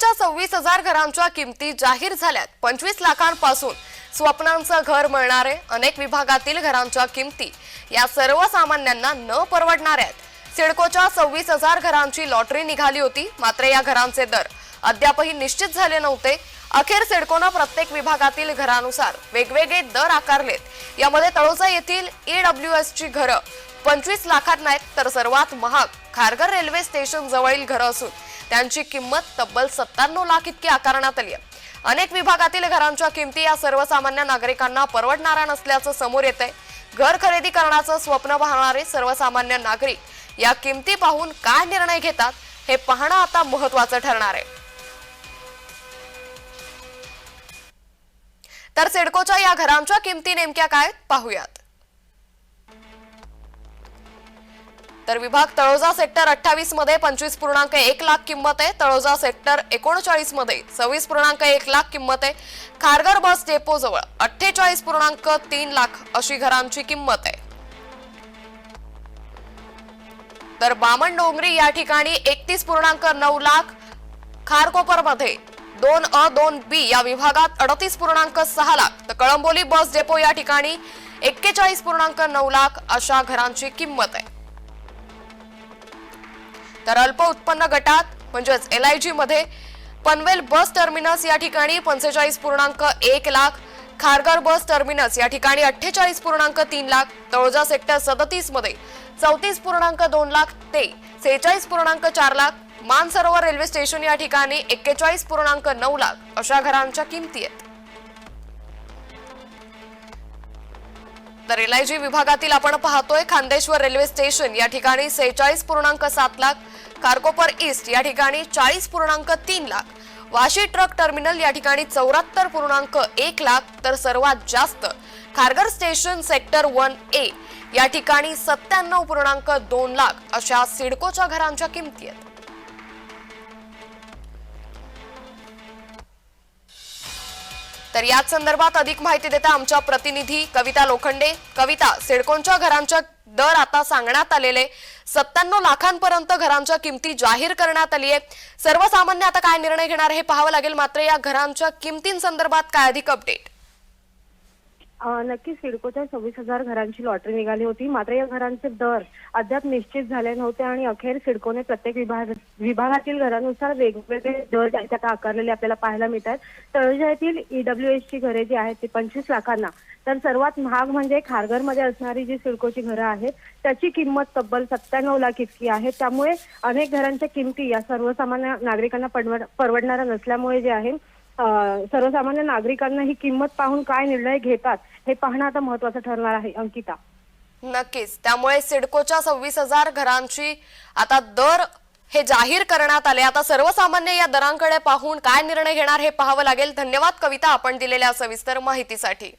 सिडकोच्या सव्वीस हजार घरांच्या किमती जाहीर झाल्यात. पंचवीस लाखांपासून स्वप्नांचं घर मिळणारे अनेक विभागातील घरांच्या किमती या सर्वसामान्यांना न परवडणाऱ्या आहेत सिडकोच्या सव्वीस हजार घरांची लॉटरी निघाली होती मात्र या घरांचे दर अद्यापही निश्चित झाले नव्हते. अखेर सिडकोनं प्रत्येक विभागातील घरानुसार वेगवेगळे दर आकारलेत. यामध्ये तळोजा येथील ईडब्ल्यू एस ची घरं पंचवीस लाखात नाहीत तर सर्वात महाग खारघर रेल्वे स्टेशन जवळील घरं असून त्यांची किंमत तब्बल सत्त्याण्णव लाख इतकी आकारण्यात आली आहे. अनेक विभागातील घरांच्या किमती या सर्वसामान्य नागरिकांना परवडणाऱ्या नसल्याचं समोर येत आहे घर खरेदी करण्याचं स्वप्न पाहणारे सर्वसामान्य नागरिक या किमती पाहून काय निर्णय घेतात हे पाहणं आता महत्वाचं ठरणार आहे. तर सिडकोच्या या घरांच्या किमती नेमक्या काय पाहूयात. तर विभाग तळोजा सेक्टर अठ्ठावीसमध्ये पंचवीस पूर्णांक एक लाख किंमत आहे. तळोजा सेक्टर एकोणचाळीसमध्ये सव्वीस पूर्णांक एक लाख किंमत आहे. खारघर बस डेपो जवळ अठ्ठेचाळीस पूर्णांक तीन लाख अशी घरांची किंमत आहे. तर बामण डोंगरी या ठिकाणी एकतीस पूर्णांक नऊ लाख खारकोपरमध्ये दोन अ दोन बी या विभागात अडतीस पूर्णांक सहा लाख. तर कळंबोली बस डेपो या ठिकाणी एक्केचाळीस पूर्णांक नऊ लाख अशा घरांची किंमत आहे. तर अल्प उत्पन्न गटात म्हणजेच एल आय जी मध्ये पनवेल बस टर्मिनस या ठिकाणी पंचेचाळीस पूर्णांक एक लाख खारघर बस टर्मिनस या ठिकाणी अठ्ठेचाळीस पूर्णांक तीन लाख तळोजा सेक्टर सदतीसमध्ये चौतीस पूर्णांक दोन लाख ते सेहेचाळीस पूर्णांक चार लाख मानसरोवर रेल्वे स्टेशन या ठिकाणी एक्केचाळीस पूर्णांक नऊ लाख अशा घरांच्या किमती आहेत. तर एलआयजी विभागातील आपण पाहतोय खांदेश्वर रेल्वे स्टेशन या ठिकाणी सेहेचाळीस पूर्णांक सात लाख कार्कोपर ईस्ट या ठिकाणी चाळीस पूर्णांक तीन लाख वाशी ट्रक टर्मिनल या ठिकाणी चौऱ्याहत्तर पूर्णांक एक लाख तर सर्वात जास्त Kharghar station sector one A या ठिकाणी सत्त्याण्णव पूर्णांक दोन लाख अशा सिडकोच्या घरांच्या किमती आहेत. तर याच संदर्भात अधिक माहिती देता आमच्या प्रतिनिधी कविता लोखंडे. कविता सिडकोंच्या घरांच्या दर आता सांगण्यात आलेले. सत्त्याण्णव लाखांपर्यंत घरांच्या किमती जाहीर करण्यात आली आहे सर्वसामान्य आता काय निर्णय घेणार हे पाहावं लागेल. मात्र या घरांच्या किमतींसंदर्भात काय अधिक अपडेट नक्कीच सिडकोच्या सव्वीस हजार घरांची लॉटरी निघाली होती. मात्र या घरांचे दर अद्याप निश्चित झाले नव्हते आणि अखेर सिडकोने प्रत्येक विभाग विभागातील घरानुसार वेगवेगळे दर जे आकारलेले आपल्याला पाहायला मिळतात. तळोजा येथील ईडब्ल्यू ची घरे जी आहेत ती पंचवीस लाखांना. तर सर्वात महाग म्हणजे खारघरमध्ये असणारी जी सिडकोची घरं आहेत त्याची किंमत तब्बल सत्त्याण्णव लाख इतकी आहे. त्यामुळे अनेक घरांच्या किमती या सर्वसामान्य नागरिकांना परवड परवडणाऱ्या नसल्यामुळे जे आहे सर्वसामान्य नागरिकांना ही किंमत पाहून काय निर्णय घेतात हे पाहणं आता महत्वाचं ठरणार आहे अंकिता. नक्कीच. त्यामुळे सिडकोच्या सव्वीस हजार घरांची आता दर हे जाहीर करण्यात आले. आता सर्वसामान्य या दरांकडे पाहून काय निर्णय घेणार हे पाहावं लागेल. धन्यवाद कविता आपण दिलेल्या सविस्तर माहितीसाठी.